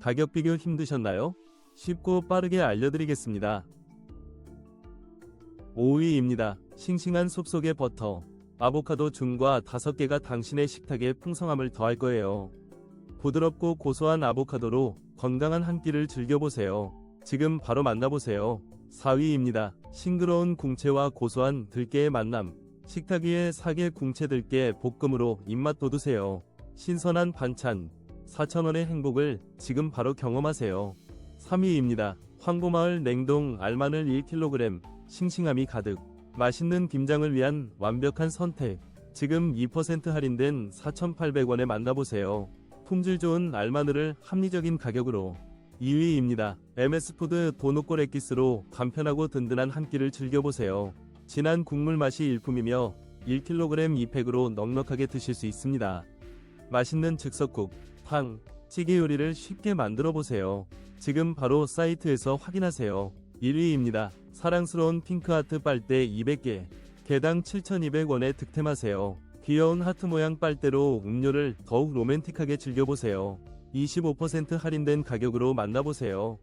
가격 비교 힘드셨나요? 쉽고 빠르게 알려드리겠습니다. 5위입니다. 싱싱한 숲속의 버터. 아보카도 중과 5개가 당신의 식탁에 풍성함을 더할 거예요. 부드럽고 고소한 아보카도로 건강한 한 끼를 즐겨보세요. 지금 바로 만나보세요. 4위입니다. 싱그러운 궁채와 고소한 들깨의 만남. 식탁 위에 사계 궁채 들깨 볶음으로 입맛 돋우세요. 신선한 반찬. 4,000원의 행복을 지금 바로 경험하세요. 3위입니다. 황보마을 냉동 알마늘 1kg. 싱싱함이 가득. 맛있는 김장을 위한 완벽한 선택. 지금 2% 할인된 4,800원에 만나보세요. 품질 좋은 알마늘을 합리적인 가격으로 2위입니다. MS푸드 도노골 엑기스로 간편하고 든든한 한 끼를 즐겨보세요. 진한 국물 맛이 일품이며 1kg 2팩으로 넉넉하게 드실 수 있습니다. 맛있는 즉석국, 탕, 찌개 요리를 쉽게 만들어 보세요. 지금 바로 사이트에서 확인하세요. 1위입니다. 사랑스러운 핑크하트 빨대 200개, 개당 7,200원에 득템하세요. 귀여운 하트 모양 빨대로 음료를 더욱 로맨틱하게 즐겨보세요. 25% 할인된 가격으로 만나보세요.